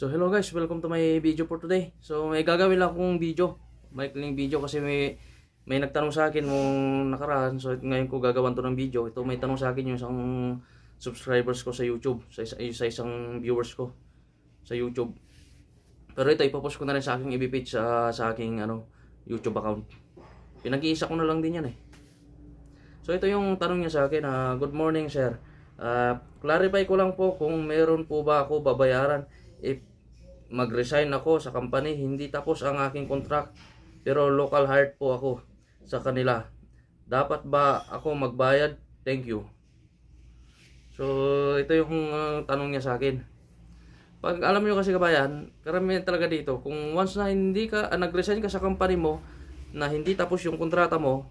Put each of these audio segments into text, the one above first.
So hello guys, welcome to my video for today. So may gagawin lang akong video. Maikling video kasi may may nagtanong sa akin nung nakaraan. So ngayon ko gagawan to ng video. Ito may tanong sa akin yung isang subscribers ko sa YouTube, sa, isa, sa isang viewers ko sa YouTube. Pero ito ipopost ko na rin sa aking FB page sa, sa aking ano, YouTube account. Pinag-iisa ko na lang din yan eh. So ito yung tanong niya sa akin, ah, good morning sir. Ah, clarify ko lang po kung meron po ba ako babayaran if mag-resign ako sa company, hindi tapos ang aking contract pero local hired po ako sa kanila. Dapat ba ako magbayad? Thank you. So ito yung ah, tanong niya sa akin. Pag alam nyo kasi kabayan, karamihan talaga dito, kung once na hindi ka, ah, nag-resign ka sa company mo, na hindi tapos yung kontrata mo,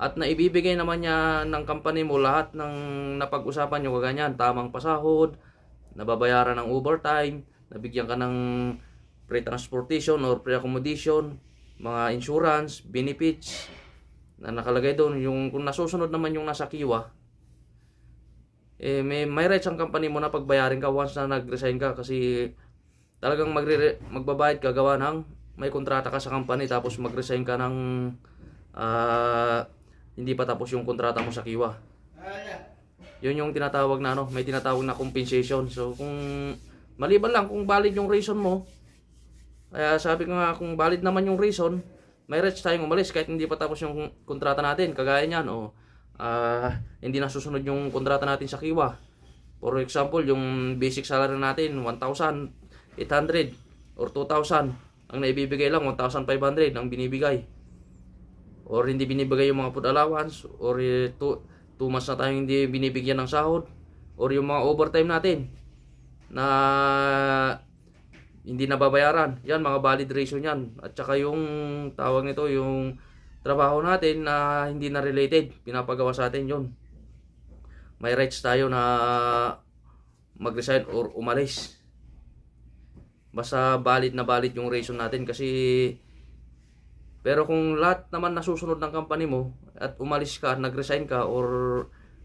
at naibibigay naman niya ng company mo lahat ng napag-usapan nyo kaganyan, tamang pasahod, nababayaran ng overtime, nabigyan ka ng free transportation or free accommodation, mga insurance, benefits, na nakalagay doon, yung kung nasusunod naman yung nasa kiwa, eh, may, may rights ang company mo na pagbayarin ka once na nag-resign ka kasi talagang magre magbabayad ka gawa ng may kontrata ka sa company tapos mag-resign ka ng ah, hindi pa tapos yung kontrata mo sa kiwa. Yun yung tinatawag na ano, may tinatawag na compensation. So kung maliban lang kung valid yung reason mo, kaya sabi ko nga kung valid naman yung reason, may rights tayong umalis kahit hindi pa tapos yung kontrata natin. Kagaya niyan, o ah, hindi nasusunod yung kontrata natin sa kiwa. For example, yung basic salary natin, 1,800 or 2,000. Ang naibibigay lang, 1,500 ang binibigay. Or hindi binibigay yung mga food allowance. Or 2 two, months na tayong hindi binibigyan ng sahod. Or yung mga overtime natin na hindi nababayaran. Yan, mga valid reason yan. At saka yung tawag nito, yung trabaho natin na hindi na related, pinapagawa sa atin yun. May rights tayo na mag-resign or umalis. Basta valid na valid yung reason natin kasi pero kung lahat naman nasusunod ng company mo at umalis ka, nag-resign ka or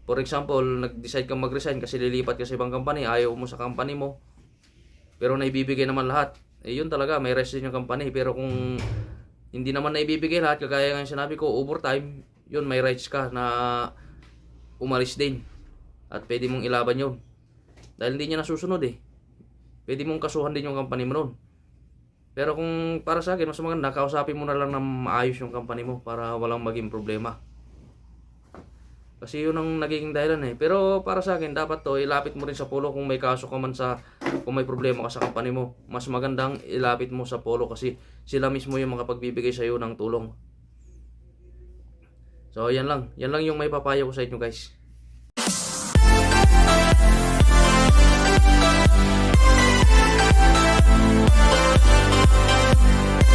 for example, nag-decide kang mag-resign kasi lilipat ka sa ibang company, ayaw mo sa company mo, pero naibibigay naman lahat. Eh yun talaga, may rest din yung company. Pero kung hindi naman naibibigay lahat, kagaya yung sinabi ko, overtime, yun may rights ka na umalis din. At pwede mong ilaban yun. Dahil hindi niya nasusunod eh. Pwede mong kasuhan din yung company mo nun. Pero kung para sa akin, mas maganda, kausapin mo na lang na maayos yung company mo para walang maging problema. Kasi yun ang nagiging dahilan eh. Pero para sa akin, dapat to, ilapit mo rin sa polo kung may kaso ka man sa, kung may problema ka sa company mo. Mas magandang ilapit mo sa polo kasi sila mismo yung makapagbibigay sa iyo ng tulong. So, yan lang. Yan lang yung may papayo ko sa inyo guys.